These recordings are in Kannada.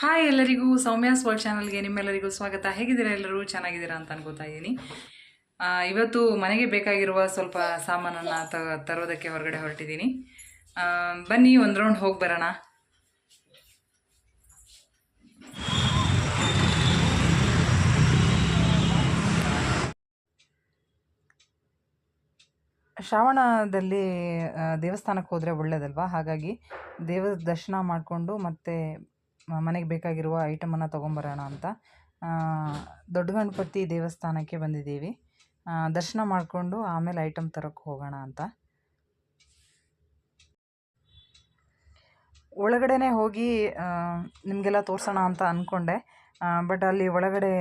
ಹಾಯ್ ಎಲ್ಲರಿಗೂ ಸೌಮ್ಯಾಸ್ ವರ್ಲ್ಡ್ ಚಾನಲ್ಗೆ ನಿಮ್ಮೆಲ್ಲರಿಗೂ ಸ್ವಾಗತ. ಹೇಗಿದ್ದೀರಾ ಎಲ್ಲರೂ? ಚೆನ್ನಾಗಿದ್ದೀರಾ ಅಂತ ಅನ್ಕೋತಾ ಇದ್ದೀನಿ. ಇವತ್ತು ಮನೆಗೆ ಬೇಕಾಗಿರುವ ಸ್ವಲ್ಪ ಸಾಮಾನನ್ನು ತ, ತರೋದಕ್ಕೆ ಹೊರಗಡೆ ಹೊರಟಿದ್ದೀನಿ. ಬನ್ನಿ, ಒಂದು ರೌಂಡ್ ಹೋಗಿ ಬರೋಣ. ಶ್ರಾವಣದಲ್ಲಿ ದೇವಸ್ಥಾನಕ್ಕೆ ಹೋದರೆ ಒಳ್ಳೇದಲ್ವಾ? ಹಾಗಾಗಿ ದೇವರ ದರ್ಶನ ಮಾಡಿಕೊಂಡು ಮತ್ತೆ ಮನೆಗೆ ಬೇಕಾಗಿರುವ ಐಟಮನ್ನು ತೊಗೊಂಬರೋಣ ಅಂತ. ದೊಡ್ಡ ಗಣಪತಿ ದೇವಸ್ಥಾನಕ್ಕೆ ಬಂದಿದ್ದೀವಿ. ದರ್ಶನ ಮಾಡಿಕೊಂಡು ಆಮೇಲೆ ಐಟಮ್ ತರೋಕ್ಕೆ ಹೋಗೋಣ ಅಂತ. ಒಳಗಡೆ ಹೋಗಿ ನಿಮಗೆಲ್ಲ ತೋರಿಸೋಣ ಅಂತ ಅಂದ್ಕೊಂಡೆ ಬಟ್ ಅಲ್ಲಿ ಒಳಗಡೆ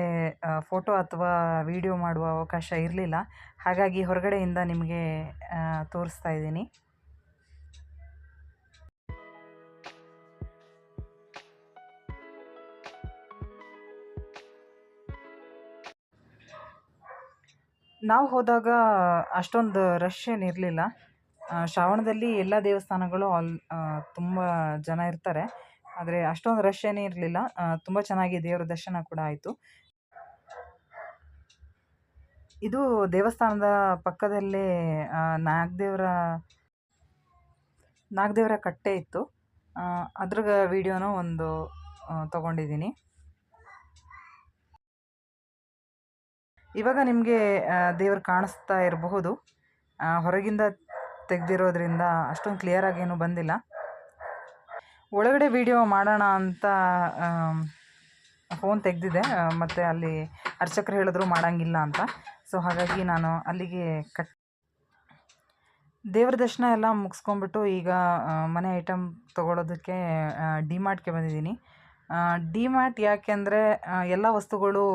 ಫೋಟೋ ಅಥವಾ ವಿಡಿಯೋ ಮಾಡುವ ಅವಕಾಶ ಇರಲಿಲ್ಲ. ಹಾಗಾಗಿ ಹೊರಗಡೆಯಿಂದ ನಿಮಗೆ ತೋರಿಸ್ತಾ ಇದ್ದೀನಿ. ನಾವು ಹೋದಾಗ ಅಷ್ಟೊಂದು ರಶ್ ಏನಿರಲಿಲ್ಲ ಶ್ರಾವಣದಲ್ಲಿ ಎಲ್ಲ ದೇವಸ್ಥಾನಗಳು ಆಲ್ ತುಂಬ ಜನ ಇರ್ತಾರೆ. ಆದರೆ ಅಷ್ಟೊಂದು ರಶ್ ಏನೇ ಇರಲಿಲ್ಲ. ತುಂಬ ಚೆನ್ನಾಗಿ ದೇವರ ದರ್ಶನ ಕೂಡ ಆಯಿತು. ಇದು ದೇವಸ್ಥಾನದ ಪಕ್ಕದಲ್ಲೇ ನಾಗದೇವರ ನಾಗದೇವರ ಕಟ್ಟೆ ಇತ್ತು. ಅದ್ರ ವಿಡಿಯೋನ ಒಂದು ತೊಗೊಂಡಿದ್ದೀನಿ. ಇವಾಗ ನಿಮಗೆ ದೇವರು ಕಾಣಿಸ್ತಾ ಇರಬಹುದು. ಹೊರಗಿಂದ ತೆಗೆದಿರೋದ್ರಿಂದ ಅಷ್ಟೊಂದು ಕ್ಲಿಯರಾಗಿ ಏನೂ ಬಂದಿಲ್ಲ. ಒಳಗಡೆ ವಿಡಿಯೋ ಮಾಡೋಣ ಅಂತ ಫೋನ್ ತೆಗೆದಿದೆ. ಮತ್ತು ಅಲ್ಲಿ ಅರ್ಚಕರು ಹೇಳಿದ್ರು ಮಾಡೋಂಗಿಲ್ಲ ಅಂತ. ಸೊ ಹಾಗಾಗಿ ನಾನು ಅಲ್ಲಿಗೆ ಕಟ್ ದೇವ್ರ ದರ್ಶನ ಎಲ್ಲ ಮುಗಿಸ್ಕೊಂಬಿಟ್ಟು ಈಗ ಮನೆ ಐಟಮ್ ತೊಗೊಳೋದಕ್ಕೆ ಡಿಮಾರ್ಟ್ಗೆ ಬಂದಿದ್ದೀನಿ. ಡಿಮಾರ್ಟ್ ಮಾರ್ಟ್ ಯಾಕೆಂದರೆ ಎಲ್ಲ ವಸ್ತುಗಳು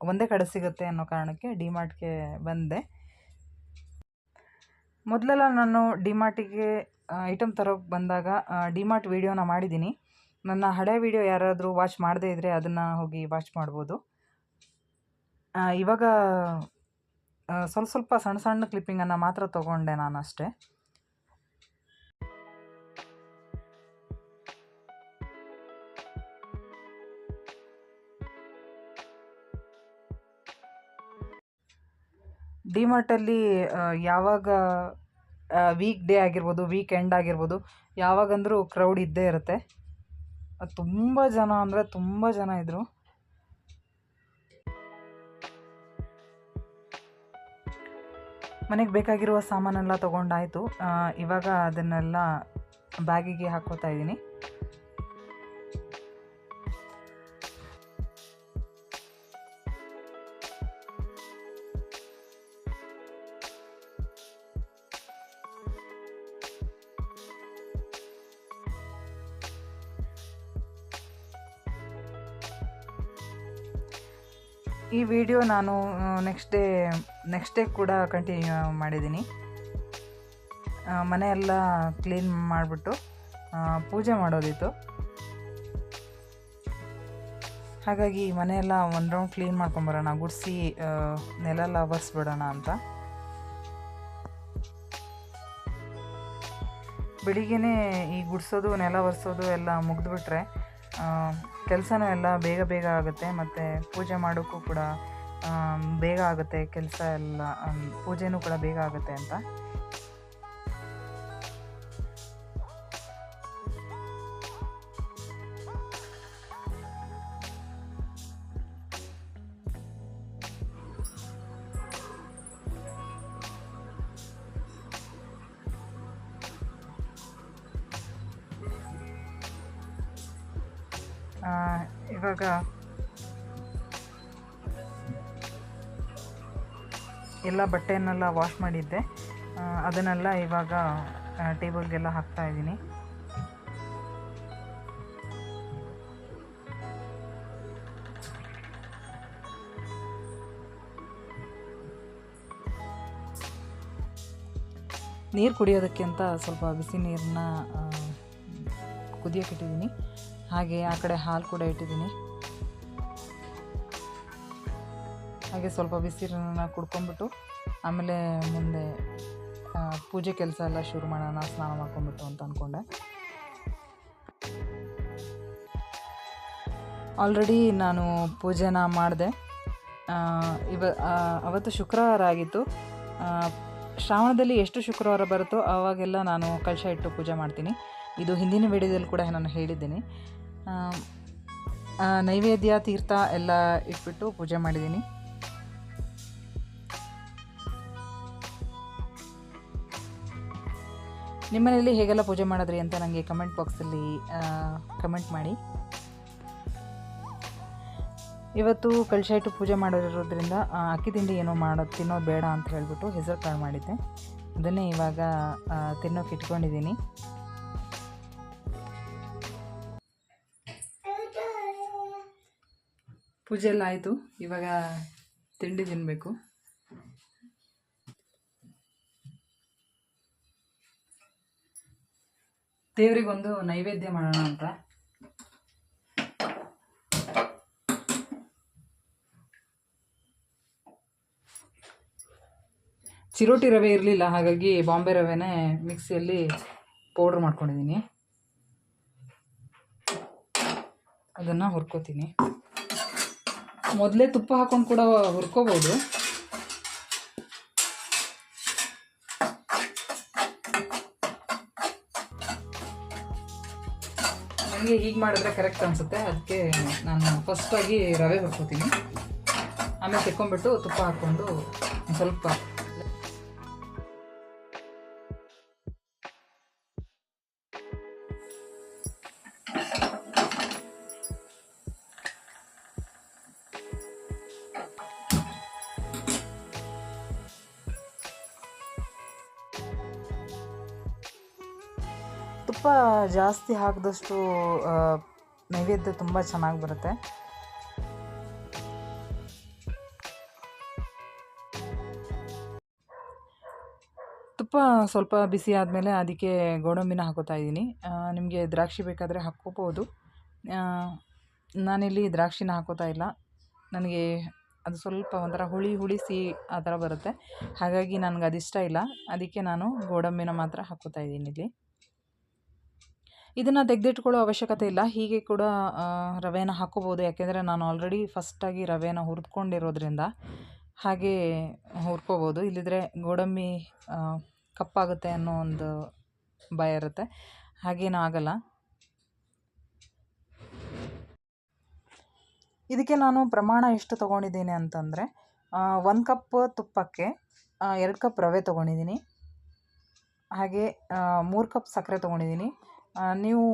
ಒಂದೇ ಕಡೆ ಸಿಗುತ್ತೆ ಅನ್ನೋ ಕಾರಣಕ್ಕೆ ಡಿಮಾರ್ಟ್ಗೆ ಬಂದೆ. ಮೊದಲೆಲ್ಲ ನಾನು ಡಿಮಾರ್ಟಿಗೆ ಐಟಮ್ ತರೋಕ್ಕೆ ಬಂದಾಗ ಡಿಮಾರ್ಟ್ ವೀಡಿಯೋನ ಮಾಡಿದ್ದೀನಿ. ನನ್ನ ಹಳೆ ವೀಡಿಯೋ ಯಾರಾದರೂ ವಾಚ್ ಮಾಡದೇ ಇದ್ದರೆ ಅದನ್ನು ಹೋಗಿ ವಾಚ್ ಮಾಡ್ಬೋದು. ಇವಾಗ ಸ್ವಲ್ಪ ಸ್ವಲ್ಪ ಸಣ್ಣ ಸಣ್ಣ ಕ್ಲಿಪ್ಪಿಂಗನ್ನು ಮಾತ್ರ ತೊಗೊಂಡೆ ನಾನು ಅಷ್ಟೇ ಡಿಮಾರ್ಟಲ್ಲಿ ಯಾವಾಗ ವೀಕ್ ಡೇ ಆಗಿರ್ಬೋದು ವೀಕೆಂಡ್ ಆಗಿರ್ಬೋದು, ಯಾವಾಗಂದರೂ ಕ್ರೌಡ್ ಇದ್ದೇ ಇರುತ್ತೆ. ತುಂಬ ಜನ ಅಂದರೆ ತುಂಬ ಜನ ಇದ್ದರು ಮನೆಗೆ ಬೇಕಾಗಿರುವ ಸಾಮಾನೆಲ್ಲ ತೊಗೊಂಡಾಯಿತು ಇವಾಗ ಅದನ್ನೆಲ್ಲ ಬ್ಯಾಗಿಗೆ ಹಾಕೋತಾ ಇದ್ದೀನಿ ಈ ವಿಡಿಯೋ ನಾನು ನೆಕ್ಸ್ಟ್ ಡೇ ನೆಕ್ಸ್ಟ್ ಡೇ ಕೂಡ ಕಂಟಿನ್ಯೂ ಮಾಡಿದ್ದೀನಿ. ಮನೆಯೆಲ್ಲ ಕ್ಲೀನ್ ಮಾಡಿಬಿಟ್ಟು ಪೂಜೆ ಮಾಡೋದಿತ್ತು. ಹಾಗಾಗಿ ಮನೆಯೆಲ್ಲ ಒಂದು ರೌಂಡ್ ಕ್ಲೀನ್ ಮಾಡ್ಕೊಂಬರೋಣ, ಗುಡಿಸಿ ನೆಲ ಎಲ್ಲ ಒರೆಸ್ಬಿಡೋಣ ಅಂತ. ಬೆಳಿಗ್ಗೆನೇ ಈ ಗುಡಿಸೋದು, ನೆಲ ಒರೆಸೋದು ಎಲ್ಲ ಮುಗಿದ್ಬಿಟ್ರೆ ಕೆಲಸನೂ ಎಲ್ಲ ಬೇಗ ಬೇಗ ಆಗುತ್ತೆ ಮತ್ತು ಪೂಜೆ ಮಾಡೋಕ್ಕೂ ಕೂಡ ಬೇಗ ಆಗುತ್ತೆ, ಕೆಲಸ ಎಲ್ಲ ಪೂಜೆನೂ ಕೂಡ ಬೇಗ ಆಗುತ್ತೆ ಅಂತ. ಇವಾಗ ಎಲ್ಲ ಬಟ್ಟೆಯನ್ನೆಲ್ಲ ವಾಶ್ ಮಾಡಿದ್ದೆ. ಅದನ್ನೆಲ್ಲ ಇವಾಗ ಟೇಬಲ್ಗೆಲ್ಲ ಹಾಕ್ತಾ ಇದ್ದೀನಿ. ನೀರು ಕುಡಿಯೋದಕ್ಕೆ ಅಂತ ಸ್ವಲ್ಪ ಬಿಸಿ ನೀರನ್ನ ಕುದಿಯೋಕೆ ಇಟ್ಟಿದ್ದೀನಿ. ಹಾಗೆ ಆ ಕಡೆ ಹಾಲು ಕೂಡ ಇಟ್ಟಿದ್ದೀನಿ. ಹಾಗೆ ಸ್ವಲ್ಪ ಬಿಸಿರನ್ನ ಕುಡ್ಕೊಂಡ್ಬಿಟ್ಟು ಆಮೇಲೆ ಮುಂದೆ ಪೂಜೆ ಕೆಲಸ ಎಲ್ಲ ಶುರು ಮಾಡೋಣ, ಸ್ನಾನ ಮಾಡ್ಕೊಂಬಿಟ್ಟು ಅಂತ ಅಂದ್ಕೊಂಡೆ ಆಲ್ರೆಡಿ ನಾನು ಪೂಜೆನ ಮಾಡಿದೆ. ಇವ ಅವತ್ತು ಶುಕ್ರವಾರ ಆಗಿತ್ತು. ಶ್ರಾವಣದಲ್ಲಿ ಎಷ್ಟು ಶುಕ್ರವಾರ ಬರುತ್ತೋ ಆವಾಗೆಲ್ಲ ನಾನು ಕಳಶ ಇಟ್ಟು ಪೂಜೆ ಮಾಡ್ತೀನಿ. ಇದು ಹಿಂದಿನ ವಿಡಿಯೋದಲ್ಲಿ ಕೂಡ ನಾನು ಹೇಳಿದ್ದೀನಿ. ನೈವೇದ್ಯ, ತೀರ್ಥ ಎಲ್ಲ ಇಟ್ಬಿಟ್ಟು ಪೂಜೆ ಮಾಡಿದ್ದೀನಿ. ನಿಮ್ಮನೇಲಿ ಹೇಗೆಲ್ಲ ಪೂಜೆ ಮಾಡಿದ್ರಿ ಅಂತ ನನಗೆ ಕಮೆಂಟ್ ಬಾಕ್ಸಲ್ಲಿ ಕಮೆಂಟ್ ಮಾಡಿ. ಇವತ್ತು ಕಳಶ ಇಟ್ಟು ಪೂಜೆ ಮಾಡಿರೋದ್ರಿಂದ ಅಕ್ಕಿ ತಿಂಡಿ ಏನೋ ಮಾಡೋದು ತಿನ್ನೋದು ಬೇಡ ಅಂತ ಹೇಳಿಬಿಟ್ಟು ಹೆಸರು ಕಾಳು ಮಾಡಿದ್ದೆ. ಅದನ್ನೇ ಇವಾಗ ತಿನ್ನೋಕೆ ಇಟ್ಕೊಂಡಿದ್ದೀನಿ. ಪೂಜೆ ಎಲ್ಲ ಆಯಿತು. ಇವಾಗ ತಿಂಡಿ ತಿನ್ನಬೇಕು ದೇವರಿಗೊಂದು ನೈವೇದ್ಯ ಮಾಡೋಣ ಅಂತ. ಚಿರೋಟಿ ರವೆ ಇರಲಿಲ್ಲ, ಹಾಗಾಗಿ ಬಾಂಬೆ ರವೆನೇ ಮಿಕ್ಸಿಯಲ್ಲಿ ಪೌಡ್ರ್ ಮಾಡ್ಕೊಂಡಿದ್ದೀನಿ. ಅದನ್ನು ಹುರ್ಕೋತೀನಿ. ಮೊದಲೇ ತುಪ್ಪ ಹಾಕೊಂಡು ಕೂಡ ಹುರ್ಕೋಬೋದು. ನನಗೆ ಹೀಗೆ ಮಾಡಿದ್ರೆ ಕರೆಕ್ಟ್ ಅನಿಸುತ್ತೆ. ಅದಕ್ಕೆ ನಾನು ಫಸ್ಟಾಗಿ ರವೆ ಹುರ್ಕೋತೀನಿ. ಆಮೇಲೆ ತೆಕ್ಕೊಂಬಿಟ್ಟು ತುಪ್ಪ ಹಾಕ್ಕೊಂಡು ಸ್ವಲ್ಪ ಜಾಸ್ತಿ ಹಾಕಿದಷ್ಟು ನೈವೇದ್ಯ ತುಂಬ ಚೆನ್ನಾಗಿ ಬರುತ್ತೆ. ತುಪ್ಪ ಸ್ವಲ್ಪ ಬಿಸಿ ಆದಮೇಲೆ ಅದಕ್ಕೆ ಗೋಡಂಬಿನ ಹಾಕೋತಾ ಇದ್ದೀನಿ. ನಿಮಗೆ ದ್ರಾಕ್ಷಿ ಬೇಕಾದರೆ ಹಾಕ್ಕೋಬೋದು. ನಾನಿಲ್ಲಿ ದ್ರಾಕ್ಷಿನ ಹಾಕೋತಾ ಇಲ್ಲ. ನನಗೆ ಅದು ಸ್ವಲ್ಪ ಒಂಥರ ಹುಳಿ ಹುಳಿ ಸಿಹಿ ಆ ಥರ ಬರುತ್ತೆ. ಹಾಗಾಗಿ ನನಗೆ ಅದಿಷ್ಟ ಇಲ್ಲ. ಅದಕ್ಕೆ ನಾನು ಗೋಡಂಬಿನ ಮಾತ್ರ ಹಾಕೋತಾ ಇದ್ದೀನಿ ಇಲ್ಲಿ. ಇದನ್ನು ತೆಗೆದಿಟ್ಕೊಳ್ಳೋ ಅವಶ್ಯಕತೆ ಇಲ್ಲ. ಹೀಗೆ ಕೂಡ ರವೆಯನ್ನು ರವೆನ ಹಾಕೋಬೋದು. ಯಾಕೆಂದರೆ ನಾನು ಆಲ್ರೆಡಿ ಫಸ್ಟಾಗಿ ರವೆಯನ್ನು ಹುರಿದ್ಕೊಂಡಿರೋದ್ರಿಂದ ಹಾಗೆ ಹುರ್ಕೋಬೋದು. ಇಲ್ಲಿದ್ರೆ ಗೋಡಂಬಿ ಕಪ್ಪಾಗುತ್ತೆ ಅನ್ನೋ ಒಂದು ಭಯ ಇರುತ್ತೆ. ಹಾಗೇನೂ ಆಗಲ್ಲ. ಇದಕ್ಕೆ ನಾನು ಪ್ರಮಾಣ ಎಷ್ಟು ತೊಗೊಂಡಿದ್ದೀನಿ ಅಂತಂದರೆ ಒಂದು ಕಪ್ ತುಪ್ಪಕ್ಕೆ ಎರಡು ಕಪ್ ರವೆ ತೊಗೊಂಡಿದ್ದೀನಿ. ಹಾಗೆ ಮೂರು ಕಪ್ ಸಕ್ಕರೆ ತೊಗೊಂಡಿದ್ದೀನಿ. ನೀವು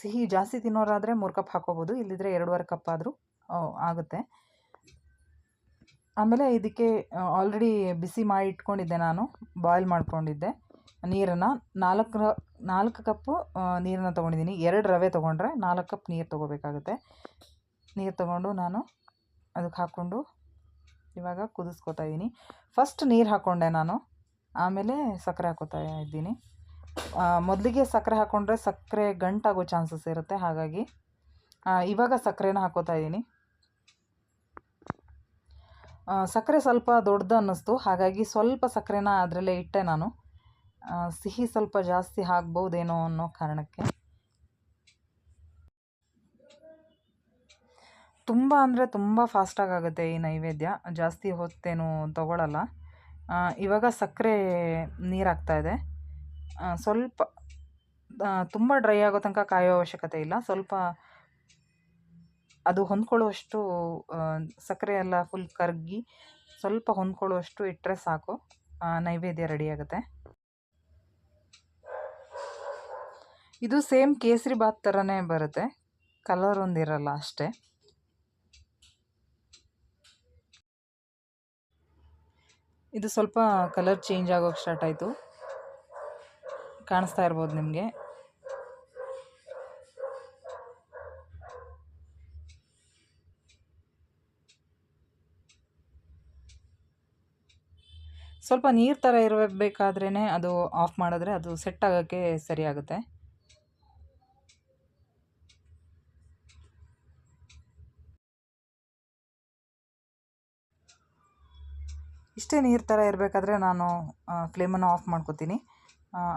ಸಿಹಿ ಜಾಸ್ತಿ ತಿನ್ನೋರಾದರೆ ಮೂರು ಕಪ್ ಹಾಕೋಬೋದು, ಇಲ್ಲಿದ್ರೆ ಎರಡೂವರೆ ಕಪ್ ಆದರೂ ಆಗುತ್ತೆ. ಆಮೇಲೆ ಇದಕ್ಕೆ ಆಲ್ರೆಡಿ ಬಿಸಿ ಮಾಡಿ ಇಟ್ಕೊಂಡಿದ್ದೆ ನಾನು ಬಾಯ್ಲ್ ಮಾಡ್ಕೊಂಡಿದ್ದೆ. ನೀರನ್ನು ನಾಲ್ಕು ನಾಲ್ಕು ಕಪ್ಪು ನೀರನ್ನು ತೊಗೊಂಡಿದ್ದೀನಿ. ಎರಡು ರವೆ ತೊಗೊಂಡ್ರೆ ನಾಲ್ಕು ಕಪ್ ನೀರು ತೊಗೋಬೇಕಾಗುತ್ತೆ. ನೀರು ತೊಗೊಂಡು ನಾನು ಅದಕ್ಕೆ ಹಾಕ್ಕೊಂಡು ಇವಾಗ ಕುದಿಸ್ಕೊತಾ ಇದ್ದೀನಿ. ಫಸ್ಟ್ ನೀರು ಹಾಕ್ಕೊಂಡೆ ನಾನು, ಆಮೇಲೆ ಸಕ್ಕರೆ ಹಾಕೋತಾ ಇದ್ದೀನಿ. ಮೊದಲಿಗೆ ಸಕ್ಕರೆ ಹಾಕ್ಕೊಂಡ್ರೆ ಸಕ್ಕರೆ ಗಂಟಾಗೋ ಚಾನ್ಸಸ್ ಇರುತ್ತೆ, ಹಾಗಾಗಿ ಇವಾಗ ಸಕ್ಕರೆನ ಹಾಕೋತಾ ಇದ್ದೀನಿ. ಸಕ್ಕರೆ ಸ್ವಲ್ಪ ದೊಡ್ಡದು ಅನ್ನಿಸ್ತು, ಹಾಗಾಗಿ ಸ್ವಲ್ಪ ಸಕ್ಕರೆನ ಅದರಲ್ಲೇ ಇಟ್ಟೆ ನಾನು. ಸಿಹಿ ಸ್ವಲ್ಪ ಜಾಸ್ತಿ ಆಗ್ಬೋದೇನೋ ಅನ್ನೋ ಕಾರಣಕ್ಕೆ. ತುಂಬ ಅಂದರೆ ತುಂಬ ಫಾಸ್ಟಾಗಿ ಆಗುತ್ತೆ ಈ ನೈವೇದ್ಯ, ಜಾಸ್ತಿ ಹೊತ್ತೇನು ತಗೊಳ್ಳಲ್ಲ ಇವಾಗ ಸಕ್ಕರೆ ನೀರಾಗ್ತಾಯಿದೆ ಸ್ವಲ್ಪ ತುಂಬ ಡ್ರೈ ಆಗೋ ತನಕ ಕಾಯೋ ಅವಶ್ಯಕತೆ ಇಲ್ಲ. ಸ್ವಲ್ಪ ಅದು ಹೊಂದ್ಕೊಳ್ಳುವಷ್ಟು ಸಕ್ಕರೆ ಎಲ್ಲ ಫುಲ್ ಕರಗಿ ಸ್ವಲ್ಪ ಹೊಂದ್ಕೊಳ್ಳುವಷ್ಟು ಇಟ್ಟರೆ ಸಾಕು. ನೈವೇದ್ಯ ರೆಡಿ ಆಗುತ್ತೆ. ಇದು ಸೇಮ್ ಕೇಸರಿ ಬಾತ್ ಥರನೇ ಬರುತ್ತೆ. ಕಲರ್ ಒಂದಿರಲ್ಲ ಅಷ್ಟೇ. ಇದು ಸ್ವಲ್ಪ ಕಲರ್ ಚೇಂಜ್ ಆಗೋಕ್ಕೆ ಸ್ಟಾರ್ಟ್ ಆಯಿತು. ಕಾಣಿಸ್ತಾ ಇರ್ಬೋದು ನಿಮಗೆ. ಸ್ವಲ್ಪ ನೀರು ಥರ ಇರಬೇಕಾದ್ರೇ ಅದು ಆಫ್ ಮಾಡಿದ್ರೆ ಅದು ಸೆಟ್ ಆಗೋಕ್ಕೆ ಸರಿಯಾಗುತ್ತೆ ಇಷ್ಟೇ ನೀರು ಥರ ಇರಬೇಕಾದ್ರೆ ನಾನು ಫ್ಲೇಮನ್ನು ಆಫ್ ಮಾಡ್ಕೋತೀನಿ.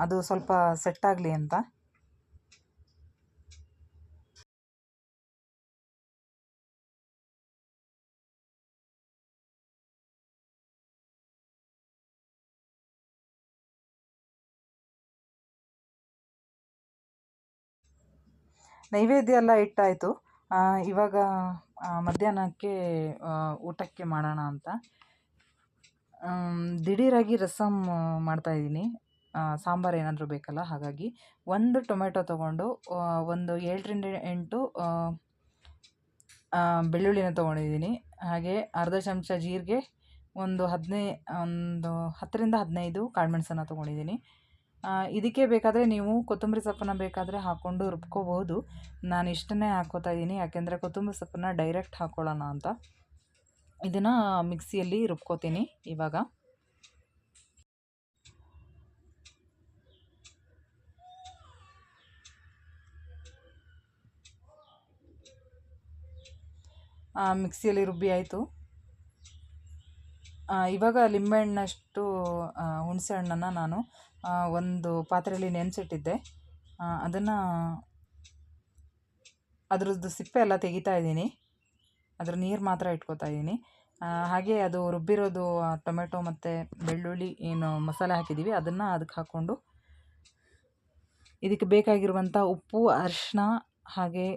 ಅದು ಸ್ವಲ್ಪ ಸೆಟ್ ಆಗಲಿ ಅಂತ. ನೈವೇದ್ಯ ಎಲ್ಲ ಇಟ್ಟಾಯಿತು. ಇವಾಗ ಮಧ್ಯಾಹ್ನಕ್ಕೆ ಊಟಕ್ಕೆ ಮಾಡೋಣ ಅಂತ. ದಿಢೀರಾಗಿ ರಸಮ್ ಮಾಡ್ತಾಯಿದ್ದೀನಿ ಸಾಂಬಾರು ಏನಾದರೂ ಬೇಕಲ್ಲ, ಹಾಗಾಗಿ ಒಂದು ಟೊಮೆಟೊ ತೊಗೊಂಡು ಒಂದು ಏಳರಿಂದ ಎಂಟು ಬೆಳ್ಳುಳ್ಳಿನ ತೊಗೊಂಡಿದ್ದೀನಿ. ಹಾಗೆ ಅರ್ಧ ಚಮಚ ಜೀರಿಗೆ, ಒಂದು ಹದಿನೈ, ಒಂದು ಹತ್ತರಿಂದ ಹದಿನೈದು ಕಾಳುಮೆಣಸನ್ನು ತೊಗೊಂಡಿದ್ದೀನಿ. ಇದಕ್ಕೆ ಬೇಕಾದರೆ ನೀವು ಕೊತ್ತಂಬರಿ ಸೊಪ್ಪನ್ನು ಬೇಕಾದರೆ ಹಾಕ್ಕೊಂಡು ರುಬ್ಕೋಬಹುದು. ನಾನು ಇಷ್ಟನ್ನೇ ಹಾಕ್ಕೋತಾ ಇದ್ದೀನಿ, ಯಾಕೆಂದರೆ ಕೊತ್ತಂಬರಿ ಸೊಪ್ಪನ್ನ ಡೈರೆಕ್ಟ್ ಹಾಕ್ಕೊಳ್ಳೋಣ ಅಂತ. ಇದನ್ನು ಮಿಕ್ಸಿಯಲ್ಲಿ ರುಬ್ಕೋತೀನಿ ಇವಾಗ. ಮಿಕ್ಸಿಯಲ್ಲಿ ರುಬ್ಬಿ ಆಯಿತು. ಇವಾಗ ಲಿಂಬೆಹಣ್ಣಷ್ಟು ಹುಣಸೆ ಹಣ್ಣನ್ನು ನಾನು ಒಂದು ಪಾತ್ರೆಯಲ್ಲಿ ನೆನೆಸಿಟ್ಟಿದ್ದೆ. ಅದನ್ನು ಅದರದ್ದು ಸಿಪ್ಪೆ ಎಲ್ಲ ತೆಗಿತಾ ಇದ್ದೀನಿ. ಅದ್ರ ನೀರು ಮಾತ್ರ ಇಟ್ಕೋತಾ ಇದ್ದೀನಿ. ಹಾಗೆ ಅದು ರುಬ್ಬಿರೋದು ಟೊಮೆಟೊ ಮತ್ತು ಬೆಳ್ಳುಳ್ಳಿ, ಏನು ಮಸಾಲೆ ಹಾಕಿದ್ದೀವಿ ಅದನ್ನು ಅದಕ್ಕೆ ಹಾಕ್ಕೊಂಡು ಇದಕ್ಕೆ ಬೇಕಾಗಿರುವಂಥ ಉಪ್ಪು ಅರಿಶಿನ ಹಾಗೆ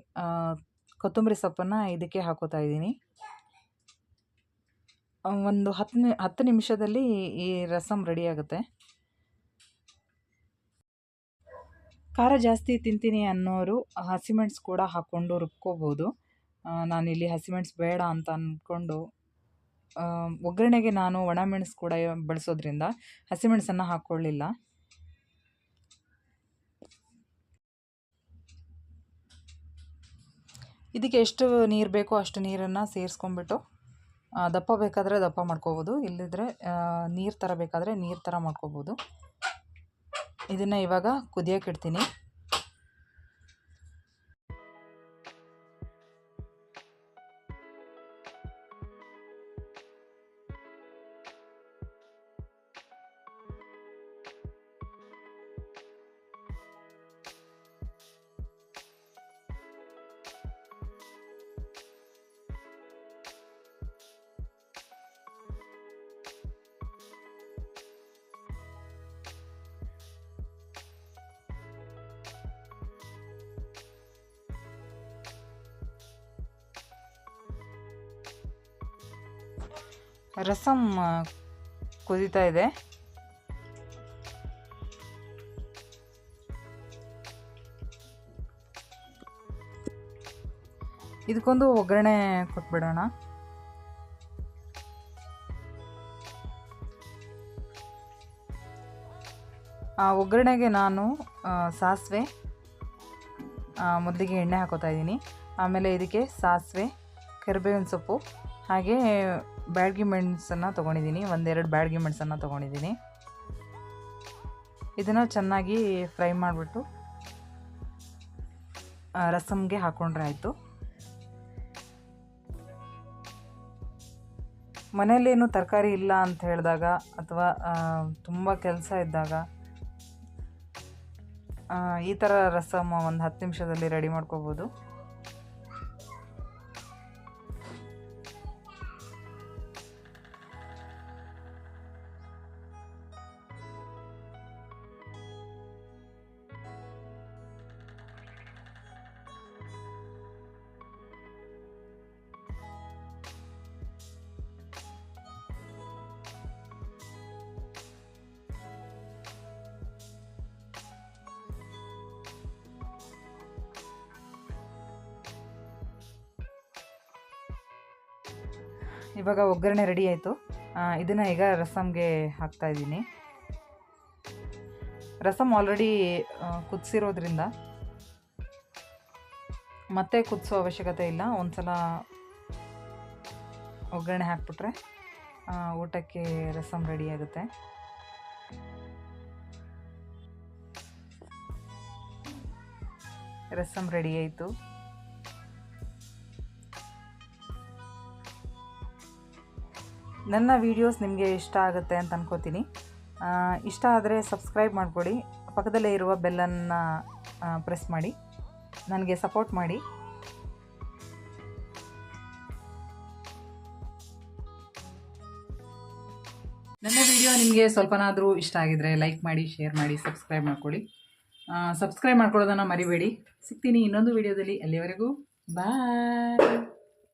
ಕೊತ್ತಂಬರಿ ಸೊಪ್ಪನ್ನು ಇದಕ್ಕೆ ಹಾಕೋತಾ ಇದ್ದೀನಿ. ಒಂದು ಹತ್ತು ಹತ್ತು ನಿಮಿಷದಲ್ಲಿ ಈ ರಸಮ್ ರೆಡಿಯಾಗುತ್ತೆ ಖಾರ ಜಾಸ್ತಿ ತಿಂತೀನಿ ಅನ್ನೋರು ಹಸಿಮೆಣ್ಸು ಕೂಡ ಹಾಕ್ಕೊಂಡು ರುಬ್ಕೋಬೋದು. ನಾನಿಲ್ಲಿ ಹಸಿಮೆಣ್ಸು ಬೇಡ ಅಂತ ಅಂದ್ಕೊಂಡು ಒಗ್ಗರಣೆಗೆ ನಾನು ಒಣಮೆಣಸು ಕೂಡ ಬಳಸೋದ್ರಿಂದ ಹಸಿಮೆಣಸನ್ನು ಹಾಕ್ಕೊಳ್ಳಿಲ್ಲ ಇದಕ್ಕೆ ಎಷ್ಟು ನೀರು ಬೇಕೋ ಅಷ್ಟು ನೀರನ್ನು ಸೇರಿಸ್ಕೊಂಬಿಟ್ಟು ದಪ್ಪ ಬೇಕಾದರೆ ದಪ್ಪ ಮಾಡ್ಕೋಬೋದು ಇಲ್ಲದಿದ್ದರೆ ನೀರು ಥರ ಬೇಕಾದರೆ ನೀರು ಥರ ಮಾಡ್ಕೋಬೋದು. ಇದನ್ನು ಇವಾಗ ಕುದಿಯೋಕೆ ರಸಮ್ ಕುದೀತಾ ಇದೆ. ಇದಕ್ಕೊಂದು ಒಗ್ಗರಣೆ ಕೊಟ್ಬಿಡೋಣ. ಆ ಒಗ್ಗರಣೆಗೆ ನಾನು ಸಾಸಿವೆ ಮೊದಲಿಗೆ ಎಣ್ಣೆ ಹಾಕೋತಾ ಇದ್ದೀನಿ. ಆಮೇಲೆ ಇದಕ್ಕೆ ಸಾಸಿವೆ, ಕರಿಬೇವಿನ ಸೊಪ್ಪು, ಹಾಗೆ ಬ್ಯಾಡಗಿ ಮೆಣಸನ್ನು ತೊಗೊಂಡಿದ್ದೀನಿ, ಒಂದೆರಡು ಬ್ಯಾಡ್ಗಿ ಮೆಣಸನ್ನು ತೊಗೊಂಡಿದ್ದೀನಿ. ಇದನ್ನು ಚೆನ್ನಾಗಿ ಫ್ರೈ ಮಾಡಿಬಿಟ್ಟು ರಸಮ್ಗೆ ಹಾಕ್ಕೊಂಡ್ರೆ ಆಯಿತು. ಮನೇಲೇನು ತರಕಾರಿ ಇಲ್ಲ ಅಂತ ಹೇಳಿದಾಗ ಅಥವಾ ತುಂಬ ಕೆಲಸ ಇದ್ದಾಗ ಈ ಥರ ರಸಮ್ ಒಂದು ಹತ್ತು ನಿಮಿಷದಲ್ಲಿ ರೆಡಿ ಮಾಡ್ಕೋಬೋದು. ಇವಾಗ ಒಗ್ಗರಣೆ ರೆಡಿ ಆಯಿತು. ಇದನ್ನು ಈಗ ರಸಮ್ಗೆ ಹಾಕ್ತಾ ಇದ್ದೀನಿ. ರಸಮ್ ಆಲ್ರೆಡಿ ಕುದಿಸಿರೋದ್ರಿಂದ ಮತ್ತೆ ಕುದಿಸೋ ಅವಶ್ಯಕತೆ ಇಲ್ಲ. ಒಂದ್ಸಲ ಒಗ್ಗರಣೆ ಹಾಕ್ಬಿಟ್ರೆ ಊಟಕ್ಕೆ ರಸಮ್ ರೆಡಿ ಆಗುತ್ತೆ. ರಸಮ್ ರೆಡಿ ಆಯಿತು. ನನ್ನ ವೀಡಿಯೋಸ್ ನಿಮಗೆ ಇಷ್ಟ ಆಗುತ್ತೆ ಅಂತ ಅನ್ಕೋತೀನಿ. ಆ, ಇಷ್ಟ ಆದರೆ ಸಬ್ಸ್ಕ್ರೈಬ್ ಮಾಡಿಕೊಡಿ. ಪಕ್ಕದಲ್ಲೇ ಇರುವ ಬೆಲ್ಲನ್ನು ಪ್ರೆಸ್ ಮಾಡಿ. ನನಗೆ ಸಪೋರ್ಟ್ ಮಾಡಿ. ನನ್ನ ವಿಡಿಯೋ ನಿಮಗೆ ಸ್ವಲ್ಪನಾದರೂ ಇಷ್ಟ ಆಗಿದರೆ ಲೈಕ್ ಮಾಡಿ ಶೇರ್ ಮಾಡಿ ಸಬ್ಸ್ಕ್ರೈಬ್ ಮಾಡ್ಕೊಳ್ಳಿ ಸಬ್ಸ್ಕ್ರೈಬ್ ಮಾಡ್ಕೊಳ್ಳೋದನ್ನು ಮರಿಬೇಡಿ. ಸಿಗ್ತೀನಿ ಇನ್ನೊಂದು ವಿಡಿಯೋದಲ್ಲಿ ಅಲ್ಲಿವರೆಗೂ. ಬಾಯ್